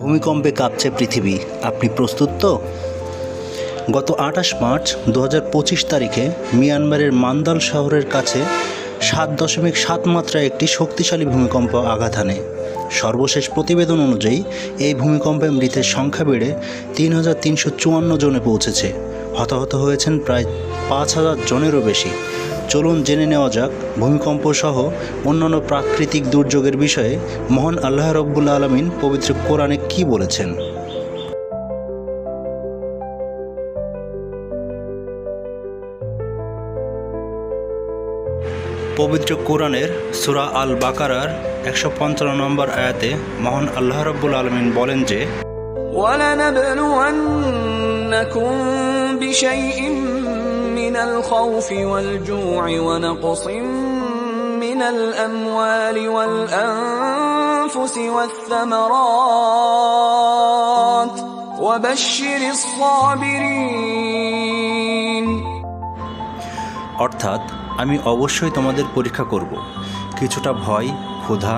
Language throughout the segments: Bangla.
ভূমিকম্পে কাঁপছে পৃথিবী। আপনি প্রস্তুত তো? গত আঠাশ মার্চ দু হাজার পঁচিশ তারিখে মিয়ানমারের মান্দাল শহরের কাছে সাত দশমিক সাত মাত্রায় একটি শক্তিশালী ভূমিকম্প আঘাত আনে সর্বশেষ প্রতিবেদন অনুযায়ী, এই ভূমিকম্পে মৃতের সংখ্যা বেড়ে তিন হাজার তিনশো চুয়ান্ন জনে পৌঁছেছে। হতাহত হয়েছেন প্রায় পাঁচ হাজার জনেরও বেশি। চলুন জেনে নেওয়া যাক ভূমিকম্প সহ অন্যান্য প্রাকৃতিক দুর্যোগের বিষয়ে মহান আল্লাহ রব্বুল আলমিন পবিত্র কোরআনে কি বলেছেন পবিত্র কোরআনের সুরা আল বাকারার একশো পঞ্চান্ন নম্বর আয়াতে মহান আল্লাহ রব্বুল আলমিন বলেন যে ولنبلونكم بشيء من الخوف والجوع ونقص من الأموال والأنفس والثمرات وبشر الصابرين অর্থাৎ আমি অবশ্যই তোমাদের পরীক্ষা করব কিছুটা ভয় ক্ষুধা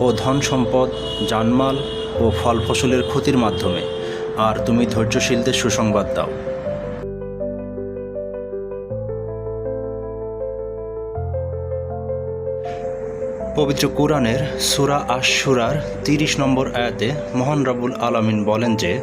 ও ধন সম্পদ জানমাল ও ফল ফসলের ক্ষতির মাধ্যমে আর তুমি ধৈর্যশীলদের সুসংবাদ দাও পবিত্র কোরআনের সুরা আশুরার তিরিশ নম্বর আয়াতে মোহন রাবুল আলমিন বলেন যে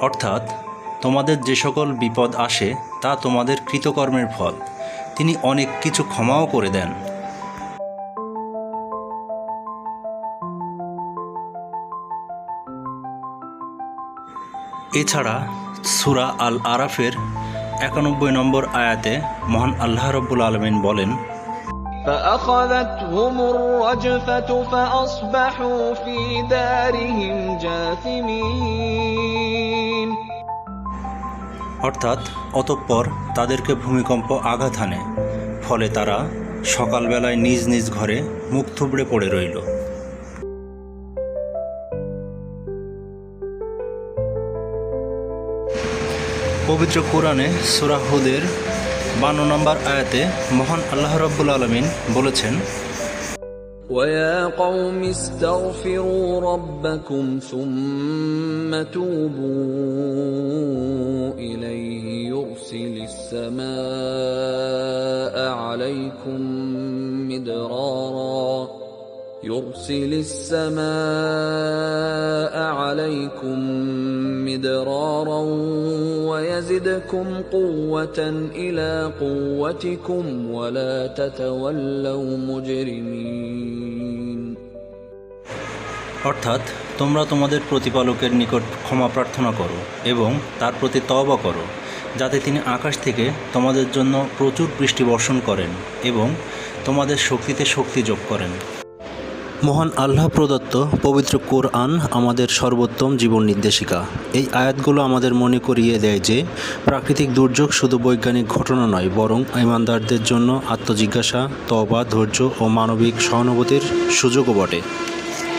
অর্থাৎ তোমাদের যে সকল বিপদ আসে তা তোমাদের কৃতকর্মের ফল। তিনি অনেক কিছু ক্ষমাও করে দেন এছাড়া সুরা আল আরাফের একানব্বই নম্বর আয়াতে মহান আল্লাহ রব্বুল আলমিন বলেন فأخذتهم الرجفة فأصبحوا في دارهم جاثمين অর্থাৎ অতঃপর তাদেরকে ভূমিকম্প আঘাত হানে ফলে তারা সকালবেলায় নিজ নিজ ঘরে মুখ থুবড়ে পড়ে রইল পবিত্র কোরআনে সুরাহুদের বান্ন নম্বর আয়াতে মহান আল্লাহ রব্বুল আলমিন বলেছেন ويا قوم استغفروا ربكم ثم توبوا مدرارا يرسل السماء عليكم مدرارا ويزدكم قوة إلى قوتكم ولا تتولوا مجرمين অর্থাৎ তোমরা তোমাদের প্রতিপালকের নিকট ক্ষমা প্রার্থনা করো এবং তার প্রতি তওবা করো যাতে তিনি আকাশ থেকে তোমাদের জন্য প্রচুর বৃষ্টি বর্ষণ করেন এবং তোমাদের শক্তিতে শক্তি যোগ করেন। মহান আল্লাহ প্রদত্ত পবিত্র কোরআন আমাদের সর্বোত্তম জীবন নির্দেশিকা। এই আয়াতগুলো আমাদের মনে করিয়ে দেয় যে, প্রাকৃতিক দুর্যোগ শুধু বৈজ্ঞানিক ঘটনা নয়, বরং ইমানদারদের জন্য আত্মজিজ্ঞাসা তবা ধৈর্য ও মানবিক সহানুভূতির সুযোগও বটে।